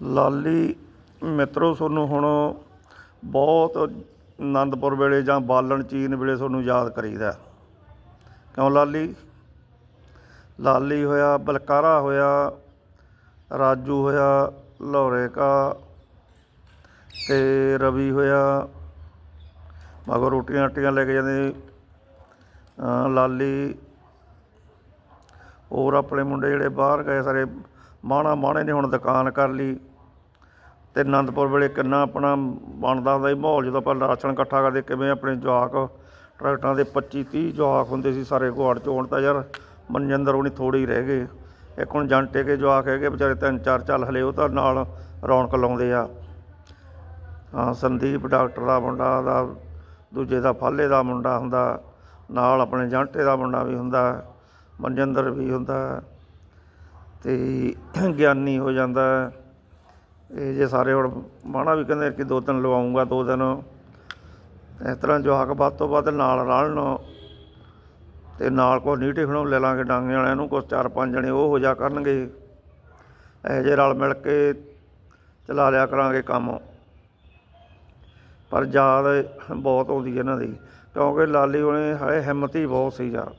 ਲਾਲੀ ਮਿੱਤਰੋ, ਤੁਹਾਨੂੰ ਹੁਣ ਬਹੁਤ ਆਨੰਦਪੁਰ ਵੇਲੇ ਜਾਂ ਬਾਲਣ ਚੀਨ ਵੇਲੇ ਤੁਹਾਨੂੰ ਯਾਦ ਕਰੀਦਾ। ਕਿਉਂ ਲਾਲੀ? ਲਾਲੀ ਹੋਇਆ, ਬਲਕਾਰਾ ਹੋਇਆ, ਰਾਜੂ ਹੋਇਆ ਲੌਰੇ ਕਾ ਤੇ ਰਵੀ ਹੋਇਆ। ਮਗਰ ਰੋਟੀਆਂ ਰਾਟੀਆਂ ਲੈ ਕੇ ਜਾਂਦੇ ਲਾਲੀ, ਹੋਰ ਆਪਣੇ ਮੁੰਡੇ ਜਿਹੜੇ ਬਾਹਰ ਗਏ ਸਾਰੇ ਮਾਣਾ ਮਾਣੇ ਨੇ ਹੁਣ ਦੁਕਾਨ ਕਰ ਲਈ ਅਤੇ ਅਨੰਦਪੁਰ ਵੇਲੇ ਕਿੰਨਾ ਆਪਣਾ ਬਣਦਾ ਹੁੰਦਾ ਸੀ ਮਾਹੌਲ, ਜਦੋਂ ਆਪਾਂ ਰਾਸ਼ਨ ਇਕੱਠਾ ਕਰਦੇ ਕਿਵੇਂ ਆਪਣੇ ਜਵਾਕ ਟਰੈਕਟਰਾਂ ਦੇ 25 30 ਜਵਾਕ ਹੁੰਦੇ ਸੀ ਸਾਰੇ ਗੁਆੜ ਚੋਂ, ਹੁਣ ਤਾਂ ਯਾਰ ਮਨਜਿੰਦਰ ਉਹਨੀ ਥੋੜੇ ਹੀ ਰਹਿ ਗਏ। ਇੱਕ ਹੁਣ ਜੰਟੇ ਕੇ ਜਵਾਕ ਹੈਗੇ, ਵਿਚਾਰੇ ਤਿੰਨ ਚਾਰ ਚੱਲ ਹਲੇ ਉਹ ਤਾਂ ਨਾਲ ਰੌਣਕ ਲਾਉਂਦੇ ਆ। ਹਾਂ, ਸੰਦੀਪ ਡਾਕਟਰ ਦਾ ਮੁੰਡਾ ਦਾ, ਦੂਜੇ ਦਾ ਫਾਲੇ ਦਾ ਮੁੰਡਾ ਹੁੰਦਾ, ਨਾਲ ਆਪਣੇ ਜੰਟੇ ਦਾ ਮੁੰਡਾ ਵੀ ਹੁੰਦਾ, ਮਨਜਿੰਦਰ ਵੀ ਹੁੰਦਾ। ਅਤੇ ਗਿਆਨੀ ਹੋ ਜਾਂਦਾ ਇਹ ਜੇ ਸਾਰੇ ਹੁਣ ਮਾਣਾ ਵੀ ਕਹਿੰਦੇ ਕਿ ਦੋ ਦਿਨ ਲਵਾਉਂਗਾ, ਦੋ ਦਿਨ ਇਸ ਤਰ੍ਹਾਂ ਜਵਾਕ ਵੱਧ ਤੋਂ ਵੱਧ ਨਾਲ ਰਲਣ ਤੇ ਨਾਲ ਕੋ ਨੀ ਟਿਫਣੋਂ ਲੈ ਲਾਂਗੇ ਡਾਂਗੇ ਵਾਲਿਆਂ ਨੂੰ, ਕੁਛ ਚਾਰ ਪੰਜ ਜਣੇ ਉਹ ਹੋ ਜਾ ਕਰਨਗੇ। ਇਹ ਜੇ ਰਲ ਮਿਲ ਕੇ ਚਲਾ ਲਿਆ ਕਰਾਂਗੇ ਕੰਮ। ਪਰ ਯਾਦ ਬਹੁਤ ਆਉਂਦੀ ਇਹਨਾਂ ਦੀ, ਕਿਉਂਕਿ ਲਾਲੀ ਉਹਨੇ ਹਾਏ ਹਿੰਮਤ ਹੀ ਬਹੁਤ ਸੀ ਯਾਰ।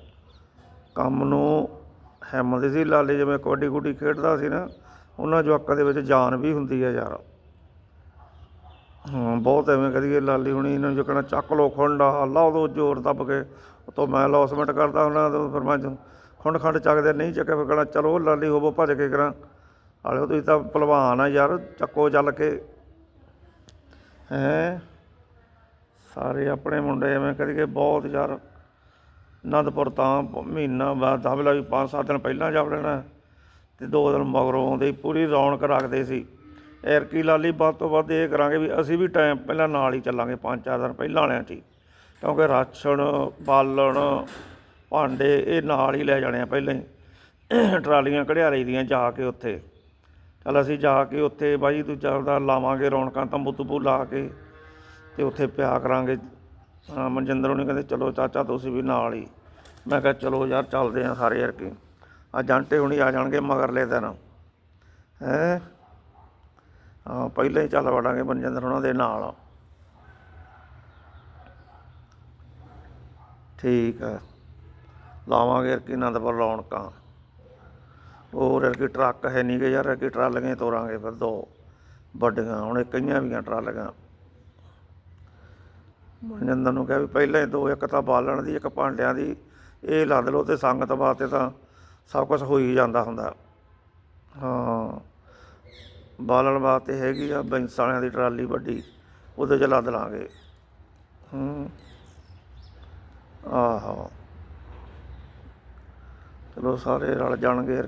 ਕੰਮ ਨੂੰ ਹਿੰਮਤ ਸੀ, ਲਾਲੀ ਜਿਵੇਂ ਕਬੱਡੀ ਕੁੱਡੀ ਖੇਡਦਾ ਸੀ ਨਾ, ਉਹਨਾਂ ਜਵਾਕਾਂ ਦੇ ਵਿੱਚ ਜਾਨ ਵੀ ਹੁੰਦੀ ਹੈ ਯਾਰ। ਹਾਂ, ਬਹੁਤ ਐਵੇਂ ਕਰੀਏ ਲਾਲੀ ਹੁਣੀ ਇਹਨਾਂ ਨੂੰ ਜੋ ਕਹਿਣਾ ਚੱਕ ਲੋ ਖੁੰਡਾ ਲਾਓ ਦੋ ਜ਼ੋਰ ਦੱਬ ਕੇ। ਉਤੋਂ ਮੈਂ ਲੌਸਮੈਂਟ ਕਰਦਾ ਉਹਨਾਂ ਤੋਂ ਫਿਰ ਮੈਂ ਖੁੰਡ ਖੰਡ ਚੱਕਦੇ, ਨਹੀਂ ਚੱਕੇ ਫਿਰ ਕਹਿਣਾ ਚਲੋ ਲਾਲੀ ਹੋਵੋ, ਭੱਜ ਕੇ ਕਰਾਂ। ਹਾਲੇ ਤੁਸੀਂ ਤਾਂ ਭਲਵਾਨ ਆ ਯਾਰ, ਚੱਕੋ ਚੱਲ ਕੇ। ਹੈਂ? ਸਾਰੇ ਆਪਣੇ ਮੁੰਡੇ ਐਵੇਂ ਕਰੀਏ ਬਹੁਤ ਯਾਰ। ਅਨੰਦਪੁਰ ਤਾਂ ਮਹੀਨਾ ਬਾਅਦ ਦਬਲਾ ਵੀ 5-7 ਦਿਨ ਪਹਿਲਾਂ ਜਾ ਵੜਨਾ ਤੇ ਦੋ ਦਿਨ ਮਗਰੋਂ ਆਉਂਦੇ ਪੂਰੀ ਰੌਣਕ ਰੱਖਦੇ ਸੀ। ਐਰਕੀ ਲਾਲੀ ਵੱਧ ਤੋਂ ਵੱਧ ਇਹ ਕਰਾਂਗੇ ਵੀ ਅਸੀਂ ਵੀ ਟਾਈਮ ਪਹਿਲਾਂ ਨਾਲ ਹੀ ਚੱਲਾਂਗੇ 5-4 ਦਿਨ ਪਹਿਲਾਂ ਵਾਲਿਆਂ 'ਚ ਕਿਉਂਕਿ ਰਾਸ਼ਨ, ਬਾਲਣ, ਭਾਂਡੇ ਇਹ ਨਾਲ ਹੀ ਲੈ ਜਾਣੇ ਆ ਪਹਿਲਾਂ ਹੀ। ਟਰਾਲੀਆਂ ਕਢਿਆਰੇ ਦੀਆਂ ਜਾ ਕੇ ਉੱਥੇ। ਚੱਲ ਅਸੀਂ ਜਾ ਕੇ ਉੱਥੇ ਬਾਈ ਤੂੰ ਚੱਲਦਾ ਲਾਵਾਂਗੇ ਰੌਣਕਾਂ ਤੰਬੂ ਤੰਬੂ ਲਾ ਕੇ ਤੇ ਉੱਥੇ ਪਿਆ ਕਰਾਂਗੇ। ਹਾਂ, ਮਨਜਿੰਦਰ ਉਹਨੇ ਕਹਿੰਦੇ ਚਲੋ ਚਾਚਾ ਤੁਸੀਂ ਵੀ ਨਾਲ ਹੀ। ਮੈਂ ਕਿਹਾ ਚਲੋ ਯਾਰ ਚੱਲਦੇ ਆ ਸਾਰੇ ਯਾਰ ਕੇ। ਆ ਜਾਂਟੇ ਹੁਣੀ ਆ ਜਾਣਗੇ ਮਗਰਲੇ ਦਿਨ। ਹੈ? ਹਾਂ ਪਹਿਲਾਂ ਹੀ ਚੱਲ ਵੜਾਂਗੇ ਮਨਜਿੰਦਰ ਉਹਨਾਂ ਦੇ ਨਾਲ। ਠੀਕ ਹੈ ਲਾਵਾਂਗੇ ਯਾਰ ਕੀ ਆਨੰਦਪੁਰ ਰੌਣਕਾਂ। ਹੋਰ ਯਾਰ ਕੀ ਟਰੱਕ ਹੈ ਨਹੀਂ ਕਿ ਯਾਰ ਕਿ ਟਰਾਲੀਆਂ ਤੋਰਾਂਗੇ ਫਿਰ ਦੋ। ਵੱਡੀਆਂ ਹੁਣ ਇਹ ਕਈਆਂ ਵੀਆਂ ਟਰਾਲੀਆਂ। ਮਨਜਿੰਦਰ ਨੂੰ ਕਿਹਾ ਵੀ ਪਹਿਲਾਂ ਹੀ ਦੋ, ਇੱਕ ਤਾਂ ਬਾਲਣ ਦੀ, ਇੱਕ ਭਾਂਡਿਆਂ ਦੀ। ਇਹ ਲੱਦ ਲਓ ਤੇ ਸੰਗਤ ਵਾਸਤੇ ਤਾਂ ਸਭ ਕੁਝ ਹੋ ਹੀ ਜਾਂਦਾ ਹੁੰਦਾ। ਹਾਂ। ਬਾਲਣ ਵਾਸਤੇ ਹੈਗੀ ਆ, ਬੈਂਸ ਵਾਲਿਆਂ ਦੀ ਟਰਾਲੀ ਵੱਡੀ, ਉਹਦੇ 'ਚ ਲੱਦ ਲਾਂਗੇ। ਹੂੰ। ਆਹੋ। ਚਲੋ ਸਾਰੇ ਰਲ ਜਾਣਗੇ ਯਾਰ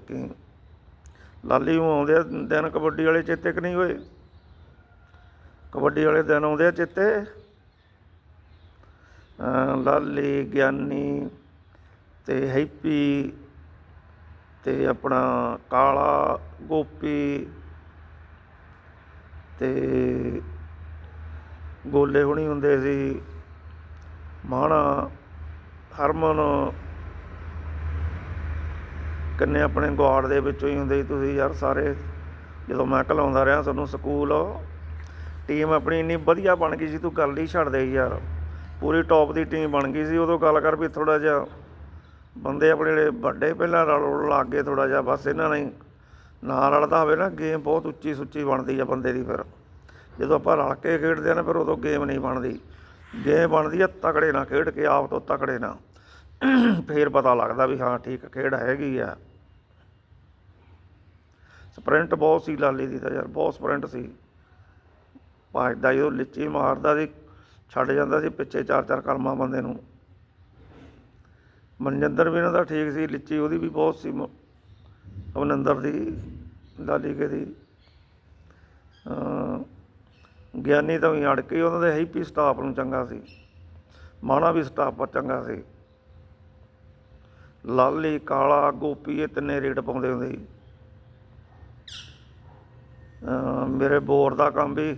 ਲਾਲੀ ਨੂੰ ਆਉਂਦੇ ਦਿਨ ਕਬੱਡੀ ਵਾਲੇ ਚੇਤੇ ਕਿ ਨਹੀਂ ਹੋਏ? ਕਬੱਡੀ ਵਾਲੇ ਦਿਨ ਆਉਂਦੇ ਆ ਚੇਤੇ। ਲਾਲੀ ਗਿਆਨੀ ਅਤੇ ਹੈਪੀ ਅਤੇ ਆਪਣਾ ਕਾਲਾ ਗੋਪੀ ਅਤੇ ਗੋਲੇ ਹੋਣੀ ਹੁੰਦੇ ਸੀ, ਮਾਣਾ, ਹਰਮਨ। ਕਿੰਨੇ ਆਪਣੇ ਗਵਾੜ ਦੇ ਵਿੱਚੋਂ ਹੀ ਹੁੰਦੇ ਸੀ ਤੁਸੀਂ ਯਾਰ ਸਾਰੇ। ਜਦੋਂ ਮੈਂ ਘਲਾਉਂਦਾ ਰਿਹਾ ਤੁਹਾਨੂੰ ਸਕੂਲ, ਟੀਮ ਆਪਣੀ ਇੰਨੀ ਵਧੀਆ ਬਣ ਗਈ ਸੀ, ਤੂੰ ਗੱਲ ਹੀ ਛੱਡ ਦੇ ਯਾਰ। ਪੂਰੀ ਟੌਪ ਦੀ ਟੀਮ ਬਣ ਗਈ ਸੀ, ਉਦੋਂ ਗੱਲ ਕਰ ਵੀ ਥੋੜਾ ਜਿਹਾ ਬੰਦੇ ਆਪਣੇ ਜਿਹੜੇ ਵੱਡੇ ਪਹਿਲਾਂ ਰਲ ਲੱਗ ਗਏ ਥੋੜਾ ਜਿਹਾ, ਬਸ ਇਹਨਾਂ ਨੇ ਨਾ ਰਲਦਾ ਹੋਵੇ ਨਾ ਗੇਮ ਬਹੁਤ ਉੱਚੀ ਸੁੱਚੀ ਬਣਦੀ ਆ ਬੰਦੇ ਦੀ ਫਿਰ। ਜਦੋਂ ਆਪਾਂ ਰਲ ਕੇ ਖੇਡਦੇ ਆ ਨਾ, ਫਿਰ ਉਦੋਂ ਗੇਮ ਨਹੀਂ ਬਣਦੀ। ਗੇਮ ਬਣਦੀ ਆ, ਤਕੜੇ ਨਾਲ ਖੇਡ ਕੇ ਆਪ ਤੋਂ ਤਕੜੇ ਨਾਲ। ਫੇਰ ਪਤਾ ਲੱਗਦਾ ਵੀ ਹਾਂ, ਠੀਕ ਖੇਡ ਹੈਗੀ ਆ। ਸਪ੍ਰਿੰਟ ਬਹੁਤ ਸੀ ਲਾਲੀ ਦੀ ਤਾਂ ਯਾਰ, ਬਹੁਤ ਸਪ੍ਰਿੰਟ ਸੀ। ਭੱਜਦਾ ਜਦੋਂ ਲਿੱਚੀ ਮਾਰਦਾ ਸੀ ਛੱਡ ਜਾਂਦਾ ਸੀ ਪਿੱਛੇ ਚਾਰ ਚਾਰ ਕਲਮਾਂ ਬੰਦੇ ਨੂੰ। ਮਨਜਿੰਦਰ ਵੀ ਇਹਨਾਂ ਦਾ ਠੀਕ ਸੀ, ਲਿੱਚੀ ਉਹਦੀ ਵੀ ਬਹੁਤ ਸੀ, ਮ- ਦੀ ਲਾਲੀ ਕੇ ਦੀ ਗਿਆਨੀ ਤਾਂ ਵੀ ਅੜ ਕੇ ਉਹਨਾਂ ਦੇ ਹੈਪੀ ਸਟਾਫ ਨੂੰ ਚੰਗਾ ਸੀ। ਮਾਣਾ ਵੀ ਸਟਾਫ ਚੰਗਾ ਸੀ। ਲਾਲੀ, ਕਾਲਾ, ਗੋਪੀ, ਇਹ ਤਿੰਨੇ ਰੇਟ ਪਾਉਂਦੇ ਹੁੰਦੇ ਸੀ। ਮੇਰੇ ਬੋਰ ਦਾ ਕੰਮ ਵੀ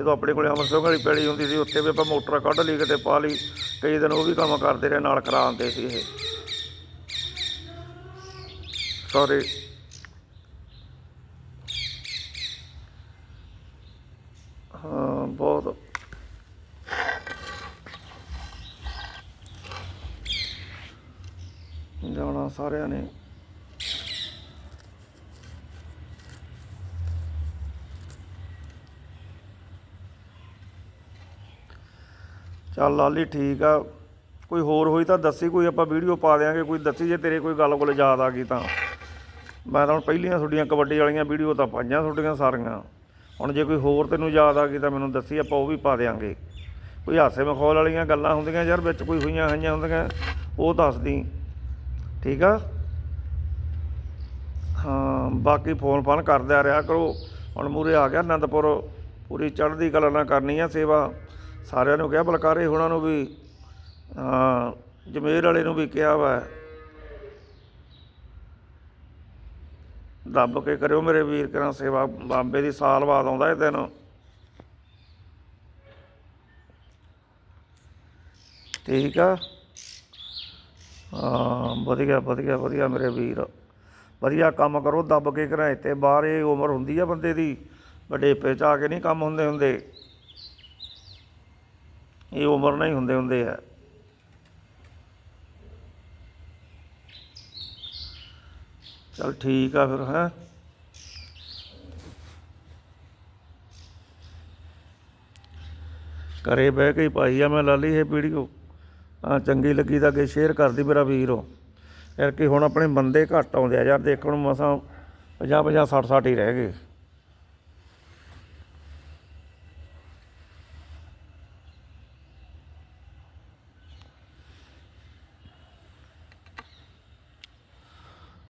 ਜਦੋਂ ਆਪਣੇ ਕੋਲੇ ਅਮਰਸੋਂ ਵਾਲੀ ਪੈਲੀ ਹੁੰਦੀ ਸੀ, ਉੱਥੇ ਵੀ ਆਪਾਂ ਮੋਟਰ ਕੱਢ ਲਈ, ਕਿਤੇ ਪਾ ਲਈ, ਕਈ ਦਿਨ ਉਹ ਵੀ ਕੰਮ ਕਰਦੇ ਰਹੇ, ਨਾਲ ਕਰਾਉਂਦੇ ਸੀ ਇਹ। ਸਾਰੇ ਹਾਂ, ਬਹੁਤ। ਜਾਣਾ ਸਾਰਿਆਂ ਨੇ। ਚੱਲ ਲਾਲੀ ਠੀਕ ਆ। ਕੋਈ ਹੋਰ ਹੋਈ ਤਾਂ ਦੱਸੀ, ਕੋਈ ਆਪਾਂ ਵੀਡੀਓ ਪਾ ਦਿਆਂਗੇ, ਕੋਈ ਦੱਸੀ ਜੇ ਤੇਰੇ ਕੋਈ ਗੱਲ ਕੋਲ ਯਾਦ ਆ ਗਈ ਤਾਂ। ਮੈਂ ਤਾਂ ਹੁਣ ਪਹਿਲੀਆਂ ਤੁਹਾਡੀਆਂ ਕਬੱਡੀ ਵਾਲੀਆਂ ਵੀਡੀਓ ਤਾਂ ਪਾਈਆਂ ਤੁਹਾਡੀਆਂ ਸਾਰੀਆਂ। ਹੁਣ ਜੇ ਕੋਈ ਹੋਰ ਤੈਨੂੰ ਯਾਦ ਆ ਗਈ ਤਾਂ ਮੈਨੂੰ ਦੱਸੀ, ਆਪਾਂ ਉਹ ਵੀ ਪਾ ਦਿਆਂਗੇ। ਕੋਈ ਹਾਸੇ ਮਖੌਲ ਵਾਲੀਆਂ ਗੱਲਾਂ ਹੁੰਦੀਆਂ ਯਾਰ, ਵਿੱਚ ਕੋਈ ਹੋਈਆਂ ਹੋਈਆਂ ਹੁੰਦੀਆਂ, ਉਹ ਦੱਸਦੀ ਠੀਕ ਆ? ਹਾਂ, ਬਾਕੀ ਫੋਨ ਫਾਨ ਕਰਦਿਆ ਰਿਹਾ ਕਰੋ। ਹੁਣ ਮੂਰੇ ਆ ਗਿਆ ਅਨੰਦਪੁਰ। ਪੂਰੀ ਚੜ੍ਹਦੀ ਕਲਾ ਨਾਲ ਕਰਨੀ ਆ ਸੇਵਾ। ਸਾਰਿਆਂ ਨੂੰ ਕਿਹਾ, ਬਲਕਾਰੇ ਹੁਣਾਂ ਨੂੰ ਵੀ ਹਾਂ ਜਮੇਰ ਵਾਲੇ ਨੂੰ ਵੀ ਕਿਹਾ ਵਾ, ਦੱਬ ਕੇ ਕਰਿਓ ਮੇਰੇ ਵੀਰ ਕਰਾਂ ਸੇਵਾ, ਬਾਬੇ ਦੀ ਸਾਲ ਬਾਅਦ ਆਉਂਦਾ ਇਹ ਦਿਨ। ਠੀਕ ਆ? ਹਾਂ, ਵਧੀਆ ਵਧੀਆ ਵਧੀਆ ਮੇਰੇ ਵੀਰ। ਵਧੀਆ ਕੰਮ ਕਰੋ, ਦੱਬ ਕੇ ਕਰਾਂ ਤੇ ਬਾਹਰ ਇਹ ਉਮਰ ਹੁੰਦੀ ਆ ਬੰਦੇ ਦੀ ਵੱਡੇ ਪੇ ਚ ਆ ਕੇ ਨਹੀਂ ਕੰਮ ਹੁੰਦੇ ਹੁੰਦੇ। ਇਹ ਉਮਰ ਨਹੀਂ ਹੁੰਦੇ ਹੁੰਦੇ ਆ। ਚਲ ਠੀਕ ਆ ਫਿਰ, ਹੈ? ਘਰੇ ਬਹਿ ਕੇ ਹੀ ਪਾਈ ਆ ਮੈਂ ਲਾਲੀ ਇਹ ਵੀਡੀਓ। ਆ ਚੰਗੀ ਲੱਗੀ ਤਾਂ ਅੱਗੇ ਸ਼ੇਅਰ ਕਰਦੀ ਮੇਰਾ ਵੀਰੋ। ਯਾਰ ਕਿ ਹੁਣ ਆਪਣੇ ਬੰਦੇ ਘੱਟ ਆਉਂਦੇ ਆ। ਯਾਰ ਦੇਖਣ ਨੂੰ ਮਸਾਂ 50 50 60 60 ਹੀ ਰਹਿ ਗਏ।